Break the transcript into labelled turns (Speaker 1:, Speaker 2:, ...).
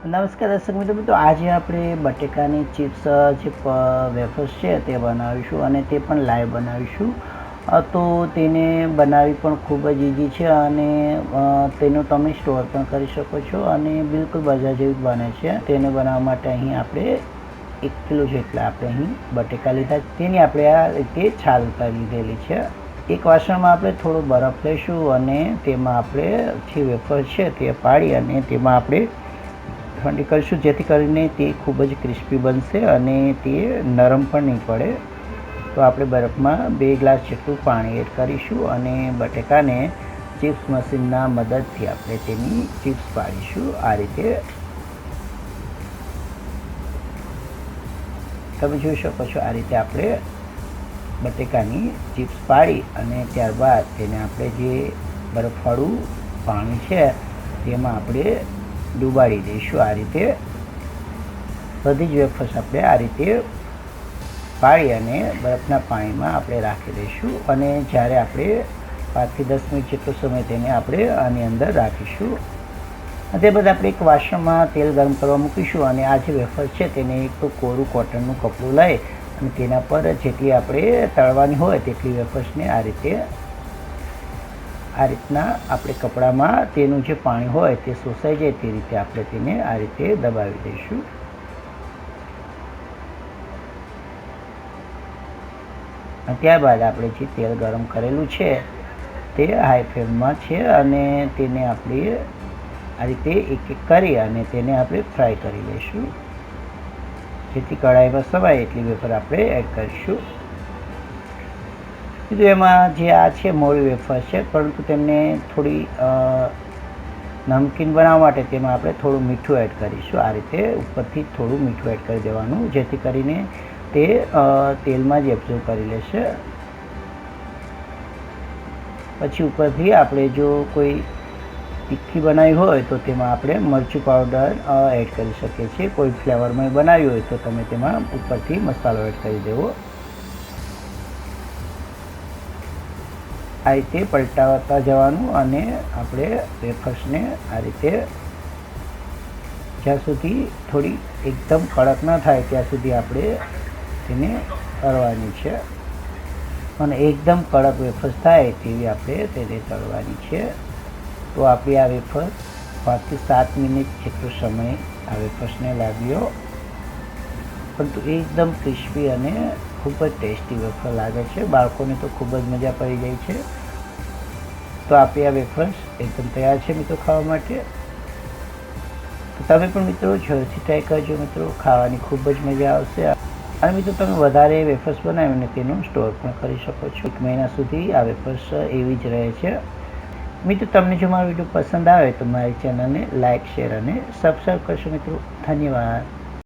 Speaker 1: નમસ્કાર દર્શક મિત્રો મિત્રો, આજે આપણે બટેકાની ચિપ્સ, જે વેફર્સ છે તે બનાવીશું અને તે પણ લાઈવ બનાવીશું. તો તેને બનાવી પણ ખૂબ જ ઇઝી છે અને તેનો તમે સ્ટોર પણ કરી શકો છો અને બિલકુલ બજાર જેવી બને છે. તેને બનાવવા માટે અહીં આપણે એક કિલો જેટલા આપણે અહીં બટેકા લીધા તેની આપણે આ રીતે છાલ ઉતારી લીધેલી છે. એક વાસણમાં આપણે થોડો બરફ લઈશું અને તેમાં આપણે જે વેફર છે તે પાડી અને તેમાં આપણે ઠંડી કરીશું જેથી કરીને તે ખૂબ જ ક્રિસ્પી બનશે અને તે નરમ પણ નહીં પડે. તો આપણે બરફમાં બે ગ્લાસ જેટલું પાણી એડ કરીશું અને બટેકાને ચિપ્સ મશીનના મદદથી આપણે તેની ચિપ્સ પાડીશું. આ રીતે. તમે જોઈ શકો છો આ રીતે આપણે બટેકાની ચિપ્સ પાડી અને ત્યારબાદ તેને આપણે જે બરફવાળું પાણી છે તેમાં આપણે ડુબાડી દઈશું. આ રીતે બધી જ વેફર્સ આપણે આ રીતે પાડી અને બરફના પાણીમાં આપણે રાખી દઈશું. અને જ્યારે આપણે પાંચથી દસ મિનિટ જેટલો સમય તેને આપણે આની અંદર રાખીશું. તે બાદ આપણે એક વાસણમાં તેલ ગરમ કરવા મૂકીશું અને આ જે વેફર છે તેને એક કોરું કોટનનું કપડું લઈ અને તેના પર જેટલી આપણે તળવાની હોય તેટલી વેફર્સને આ રીતે આ રીતના આપણે કપડામાં તેનું જે પાણી હોય તે શોષાઈ જાય તે રીતે આપણે તેને આ રીતે દબાવી દઈશું. ત્યારબાદ આપણે જે તેલ ગરમ કરેલું છે તે હાઈ ફ્લેમમાં છે અને તેને આપણે આ રીતે એક એક કરી અને તેને આપણે ફ્રાય કરી લઈશું. જેથી કઢાઈમાં સવાય એટલી વેફર આપણે એડ કરીશું. કીધું એમાં જે આ છે મોરી વેફર છે, પરંતુ તેમને થોડી નમકીન બનાવવા માટે તેમાં આપણે થોડું મીઠું એડ કરીશું. આ રીતે ઉપરથી થોડું મીઠું એડ કરી દેવાનું, જેથી કરીને તે તેલમાં જ એબ્ઝર્વ કરી લેશે. પછી ઉપરથી આપણે જો કોઈ તીખી બનાવી હોય તો તેમાં આપણે મરચું પાવડર એડ કરી શકીએ છીએ. કોઈ ફ્લેવરમાં બનાવ્યું હોય તો તમે તેમાં ઉપરથી મસાલો એડ કરી દેવો. આ રીતે પલટાવતા જવાનું અને આપણે વેફર્સને આ રીતે જ્યાં સુધી થોડી એકદમ કડક ન થાય ત્યાં સુધી આપણે તેને તળવાની છે. અને એકદમ કડક વેફર્સ થાય તેવી આપણે તેને તળવાની છે. તો આપણી આ વેફર પાંચથી સાત મિનિટ જેટલો સમય આ વેફર્સને લાગ્યો. પરંતુ એકદમ ક્રિસ્પી અને ખૂબ જ ટેસ્ટી વેફર લાગે છે. બાળકોને તો ખૂબ જ મજા પડી જાય છે. તો આપી આ વેફર્સ એકદમ તૈયાર છે મિત્રો ખાવા માટે. તો તમે પણ મિત્રો જરૂરથી ટ્રાય કરજો મિત્રો, ખાવાની ખૂબ જ મજા આવશે. અને મિત્રો તમે વધારે વેફર્સ બનાવીને તેનું સ્ટોર પણ કરી શકો છો. એક મહિના સુધી આ વેફર્સ એવી જ રહે છે. મિત્રો તમને જો મારો વીડિયો પસંદ આવે તો મારી ચેનલને લાઇક શેર અને સબસ્ક્રાઈબ કરશો મિત્રો. ધન્યવાદ.